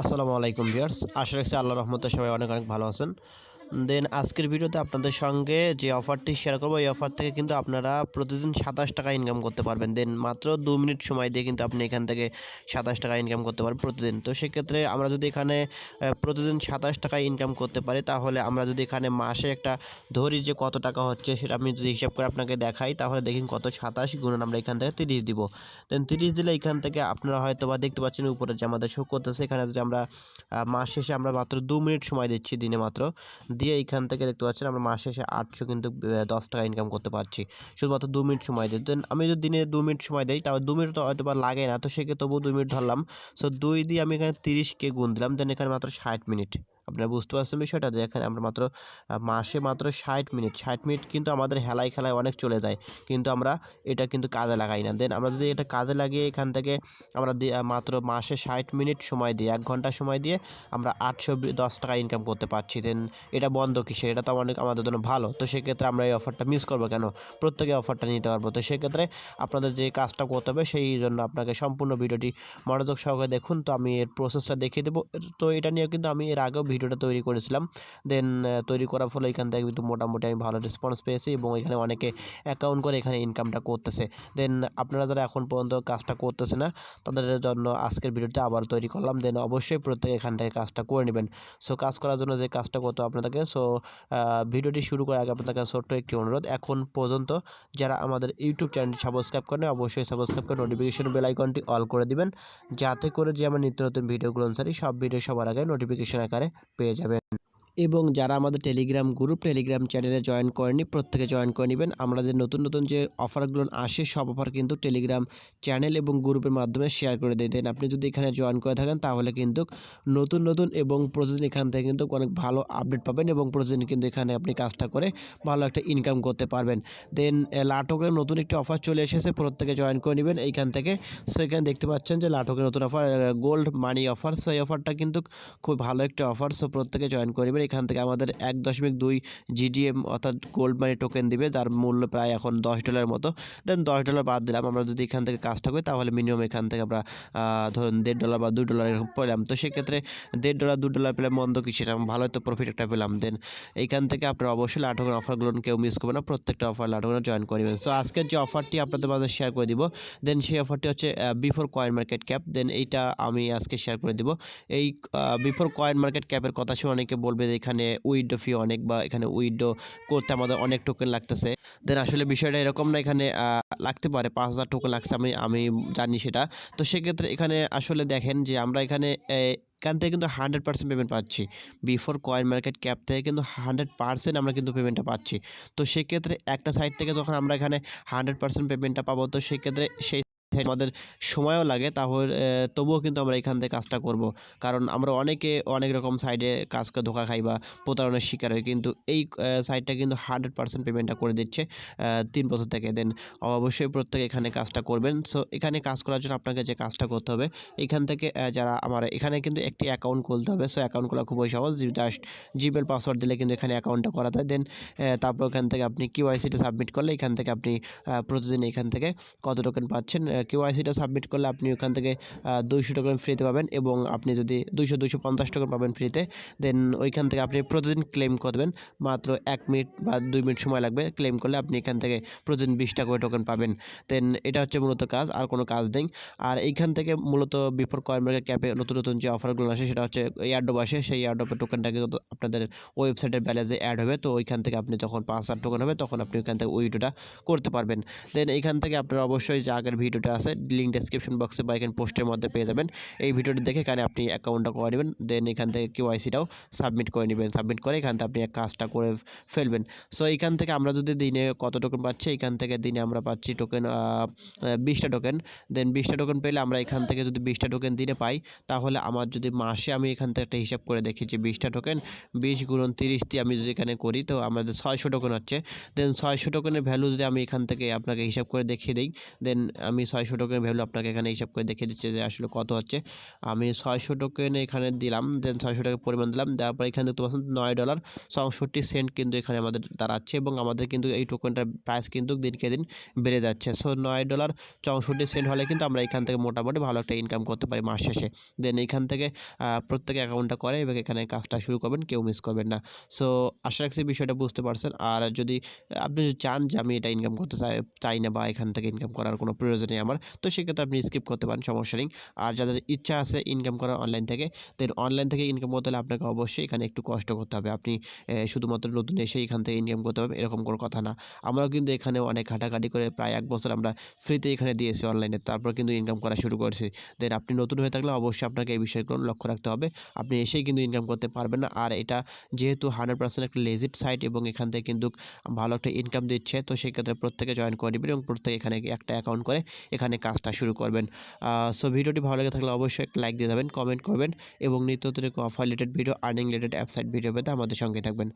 আসসালামু আলাইকুম ভিউয়ার্স আশা রাখছি আল্লাহ রহমতে সবাই অনেক অনেক ভালো আছেন। দেন আজকের ভিডিওতে আপনাদের সঙ্গে যে অফারটি শেয়ার করব, এই অফার থেকে কিন্তু আপনারা প্রতিদিন সাতাশ টাকা ইনকাম করতে পারবেন। দেন মাত্র দু মিনিট সময় দিয়ে কিন্তু আপনি এখান থেকে সাতাশ টাকা ইনকাম করতে পারবেন প্রতিদিন। তো সেক্ষেত্রে আমরা যদি এখানে প্রতিদিন সাতাশ টাকা ইনকাম করতে পারি, তাহলে আমরা যদি এখানে মাসে একটা ধরি যে কত টাকা হচ্ছে, সেটা আমি যদি হিসাব করে আপনাকে দেখাই, তাহলে দেখুন কত সাতাশ গুণন আমরা এখান থেকে তিরিশ দিব। দেন তিরিশ দিলে এখান থেকে আপনারা হয়তো বা দেখতে পাচ্ছেন উপরে যে আমাদের শো করতেছে, এখানে যদি আমরা মাস শেষে আমরা মাত্র দু মিনিট সময় দিচ্ছি দিনে মাত্র। দিয়ে এইখান থেকে দেখতে পাচ্ছেন আমরা মাসে শেষে আটশো কিন্তু দশ টাকা ইনকাম করতে পারছি। শুধুমাত্র দু মিনিট সময় দিই দেন আমি যদি দিনে দু মিনিট সময় দিই, তাহলে দু মিনিট তো হয়তো বা লাগে না। তো সেক্ষেত্রে তবুও দু মিনিট ধরলাম। সো দুই দিয়ে আমি এখানে তিরিশকে গুণ দিলাম। দেন এখানে মাত্র ষাট মিনিট। আপনারা বুঝতে পারছেন বিষয়টা যে এখানে আমরা মাত্র মাসে মাত্র ষাট মিনিট ষাট মিনিট কিন্তু আমাদের হেলায় খেলায় অনেক চলে যায়। কিন্তু আমরা এটা কিন্তু কাজে লাগাই না। দেন আমরা যদি এটা কাজে লাগিয়ে এখান থেকে আমরা মাত্র মাসে ষাট মিনিট সময় দিয়ে, এক ঘণ্টা সময় দিয়ে আমরা আটশো দশ টাকা ইনকাম করতে পারছি। দেন এটা বন্ধ কিসের? এটা তো অনেক আমাদের জন্য ভালো। তো সেক্ষেত্রে আমরা এই অফারটা মিস করব কেন? প্রত্যেকে অফারটা নিতে পারব। তো সেক্ষেত্রে আপনাদের যে কাজটা করতে হবে সেই জন্য আপনাকে সম্পূর্ণ ভিডিওটি মনোযোগ সহকারে দেখুন। তো আমি এর প্রসেসটা দেখিয়ে দেবো। তো এটা নিয়ে কিন্তু আমি এর আগেও ভিডিওটা তৈরি করেছিলাম। দেন তৈরি করার ফলে এখান থেকে কিন্তু মোটামুটি আমি ভালো রেসপন্স পেয়েছি এবং এখানে অনেকে অ্যাকাউন্ট করে এখানে ইনকামটা করতেছে। দেন আপনারা যারা এখন পর্যন্ত কাজটা করতেছে না, তাদের জন্য আজকের ভিডিওটা আবার তৈরি করলাম। দেন অবশ্যই প্রত্যেকে এখান থেকে কাজটা করে নেবেন। সো কাজ করার জন্য যে কাজটা করতে আপনাদেরকে সো ভিডিওটি শুরু করার আগে আপনাদের কাছে ছোট্ট একটি অনুরোধ। এখন পর্যন্ত যারা আমাদের ইউটিউব চ্যানেলটি সাবস্ক্রাইব করেন অবশ্যই সাবস্ক্রাইব করে নোটিফিকেশন বেল আইকনটি অল করে দিবেন। যাতে করে যে আমার নিত্য নতুন ভিডিওগুলো অনুসারী সব ভিডিও সবার আগে নোটিফিকেশন আকারে পেয়ে যাবেন। এবং যারা আমাদের টেলিগ্রাম গ্রুপ টেলিগ্রাম চ্যানেলে জয়েন করেনি প্রত্যেকে জয়েন করে নেবেন। আমরা যে নতুন নতুন যে অফারগুলো আসে, সব অফার কিন্তু টেলিগ্রাম চ্যানেল এবং গ্রুপের মাধ্যমে শেয়ার করে দিয়ে দেন আপনি যদি এখানে জয়েন করে থাকেন, তাহলে কিন্তু নতুন নতুন এবং প্রতিদিন এখান থেকে কিন্তু অনেক ভালো আপডেট পাবেন এবং প্রতিদিন কিন্তু এখানে আপনি কাজটা করে ভালো একটা ইনকাম করতে পারবেন। দেন লাটকের নতুন একটি অফার চলে এসেছে, প্রত্যেকে জয়েন করে নেবেন এইখান থেকে। সো এখানে দেখতে পাচ্ছেন যে লাটকের নতুন offer gold money offer so এই অফারটা কিন্তু খুব ভালো একটা অফার সো প্রত্যেকে জয়েন করে নেবেন। এখান থেকে আমাদের এক দশমিক দুই জিডিএম অর্থাৎ গোল্ড মানি টোকেন দিবে, যার মূল্য প্রায় এখন দশ ডলারের মতো। দেন দশ ডলার বাদ দিলাম, আমরা যদি এখান থেকে কাজটা করি, তাহলে মিনিমাম এখান থেকে আমরা ধরুন দেড় ডলার বা দুই ডলার এরকম পেলাম। তো সেক্ষেত্রে দেড় ডলার দু ডলার পেলে মন্দ কি সেটা? ভালো তো প্রফিট একটা পেলাম। দেন এইখান থেকে আপনারা অবশ্যই লাটকের অফারগুলো কেউ মিস করবেন না, প্রত্যেকটা অফার লাটকের জয়েন করবেন সো আজকের যে অফারটি আপনাদের মাঝে শেয়ার করে দিব দেন সেই অফারটি হচ্ছে before coin market cap then এইটা আমি আজকে শেয়ার করে দিব। এই বিফোর কয়েন মার্কেট ক্যাপের কথা শুনে অনেকে বলবে যে এখানে উইডো ফি অনেক বা এখানে উইডো করতে আমাদের অনেক টোকেন লাগতেছে। দেন আসলে বিষয়টা এরকম না, এখানে লাগতে পারে, পাঁচ হাজার টোকেন লাগছে, আমি আমি জানি সেটা। তো সেক্ষেত্রে এখানে আসলে দেখেন যে আমরা এখানে এখান থেকে কিন্তু হান্ড্রেড পার্সেন্ট পেমেন্ট পাচ্ছি। বিফোর কয়েন মার্কেট ক্যাপ থেকে কিন্তু হান্ড্রেড পার্সেন্ট আমরা কিন্তু পেমেন্টটা পাচ্ছি। তো সেক্ষেত্রে একটা সাইড থেকে যখন আমরা এখানে হান্ড্রেড পার্সেন্ট পেমেন্টটা পাবো, তো সেক্ষেত্রে সেই আমাদের সময়ও লাগে, তাহলে তবুও কিন্তু আমরা এখান থেকে কাজটা করব। কারণ আমরা অনেকে অনেক রকম সাইডে কাজ করে ধোকা খাই বা প্রতারণার শিকার হই, কিন্তু এই সাইটটা কিন্তু হান্ড্রেড পার্সেন্ট পেমেন্টটা করে দিচ্ছে তিন বছর থেকে। দেন অবশ্যই প্রত্যেকে এখানে কাজটা করবেন। সো এখানে কাজ করার জন্য আপনাকে যে কাজটা করতে হবে, এখান থেকে যারা আমার, এখানে কিন্তু একটি অ্যাকাউন্ট খুলতে হবে। সো অ্যাকাউন্ট খোলা খুবই সহজ। জাস্ট জিমেল পাসওয়ার্ড দিলে কিন্তু এখানে অ্যাকাউন্টটা করা যায়। দেন তারপর এখান থেকে আপনি কিউআইসিটা সাবমিট করলে এখান থেকে আপনি প্রতিদিন এখান থেকে কত টোকেন পাচ্ছেন কিউআইসিটা সাবমিট করলে আপনি ওখান থেকে দুইশো টোকেন ফ্রিতে পাবেন এবং আপনি যদি দুইশো দুইশো পঞ্চাশ টোকেন পাবেন ফ্রিতে দেন ওইখান থেকে আপনি প্রতিদিন ক্লেম করবেন। মাত্র এক মিনিট বা দুই মিনিট সময় লাগবে ক্লেম করলে আপনি এখান থেকে প্রতিদিন বিশটা করে টোকেন পাবেন। দেন এটা হচ্ছে মূলত কাজ, আর কোনো কাজ নেই। আর এইখান থেকে মূলত বিফোর কয়েন মার্কেট ক্যাপে নতুন নতুন যে অফারগুলো আসে, সেটা হচ্ছে এয়ারডোপ আসে। সেই এয়ারডোপের টোকেনটা কিন্তু আপনাদের ওয়েবসাইটের ব্যালেন্সে অ্যাড হবে, তো ওইখান থেকে আপনি যখন পাঁচ হাজার টোকেন হবে, তখন আপনি ওইখান থেকে উইডোটা করতে পারবেন। দেন এইখান থেকে আপনারা অবশ্যই যে আগের ভিডিওটা আছে লিঙ্ক ডেসক্রিপশন বক্সে বা এখানে পোস্টের মধ্যে পেয়ে যাবেন। এই ভিডিওটি দেখে এখানে আপনি অ্যাকাউন্টটা করে নেবেন দেন এখান থেকে কিউআইসিটাও সাবমিট করে নেবেন। সাবমিট করে এখান থেকে আপনি কাজটা করে ফেলবেন। সো এইখান থেকে আমরা যদি দিনে কত টোকেন পাচ্ছি, এখান থেকে দিনে আমরা পাচ্ছি টোকেন বিশটা টোকেন দেন বিশটা টোকেন পেলে আমরা এখান থেকে যদি বিশটা টোকেন দিনে পাই, তাহলে আমার যদি মাসে আমি এখান থেকে একটা হিসাব করে দেখি যে বিশটা টোকেন বিশ গুণন তিরিশ দিয়ে আমি যদি এখানে করি, তো আমাদের ছয়শো টোকেন হচ্ছে। দেন ছয়শো টোকেনের ভ্যালু যদি আমি এখান থেকে আপনাকে হিসাব করে দেখিয়ে দিই দেন আমি ছয় ছয়শো টোকেন ভ্যালু আপনাকে এখানে হিসাব করে দেখিয়ে দিচ্ছে যে আসলে কত হচ্ছে। আমি ছয়শো টোকেন এখানে দিলাম দেন ছয়শো টাকা পরিমাণ দিলাম, দেওয়ার পর এখানে দেখতে পাচ্ছেন নয় ডলার চৌষট্টি সেন্ট কিন্তু এখানে আমাদের দাঁড়াচ্ছে এবং আমাদের কিন্তু এই টোকেনটার প্রাইস কিন্তু দিনকে দিন বেড়ে যাচ্ছে। সো নয় ডলার চৌষট্টি সেন্ট হলে কিন্তু আমরা এখান থেকে মোটামুটি ভালো একটা ইনকাম করতে পারি মাস শেষে। দেন এইখান থেকে প্রত্যেকে অ্যাকাউন্টটা করে এবং এখানে কাজটা শুরু করবেন, কেউ মিস করবেন না। সো আশা রাখছি বিষয়টা বুঝতে পারছেন। আর যদি, আপনি চান যে আমি এটা ইনকাম করতে চাই চাই না বা এখান থেকে ইনকাম করার কোনো প্রয়োজন নেই আমার তো সেক্ষেত্রে আপনি স্কিপ করতে পারেন, সমস্যা নেই। আর যাদের ইচ্ছা আছে ইনকাম করার অনলাইন থেকে দেন অনলাইন থেকে ইনকাম করতে হলে আপনাকে অবশ্যই এখানে একটু কষ্ট করতে হবে। আপনি শুধুমাত্র নতুন এসে এখান থেকে ইনকাম করতে পারবেন, এরকম কোনো কথা না। আমরাও কিন্তু এখানে অনেক ঘাটাঘাটি করে প্রায় এক বছর আমরা ফ্রিতে এখানে দিয়েছি অনলাইনে তারপর কিন্তু ইনকাম করা শুরু করেছি। দেন আপনি নতুন হয়ে থাকলে অবশ্যই আপনাকে এই বিষয়গুলো লক্ষ্য রাখতে হবে। আপনি এসেই কিন্তু ইনকাম করতে পারবেন না। আর এটা যেহেতু হান্ড্রেড পার্সেন্ট একটা লেজিট সাইট এবং এখান থেকে কিন্তু ভালো একটা ইনকাম দিচ্ছে, তো সেক্ষেত্রে প্রত্যেকে জয়েন করে নেবেন এবং প্রত্যেকে এখানে একটা অ্যাকাউন্ট করে এখানে কাজটা শুরু করবেন। সো ভিডিওটি ভালো লেগে থাকলে অবশ্যই লাইক দিয়ে যাবেন কমেন্ট করবেন এবং নিত্য নতুন offer related video earning related app site video পেতে আমাদের সঙ্গে থাকবেন।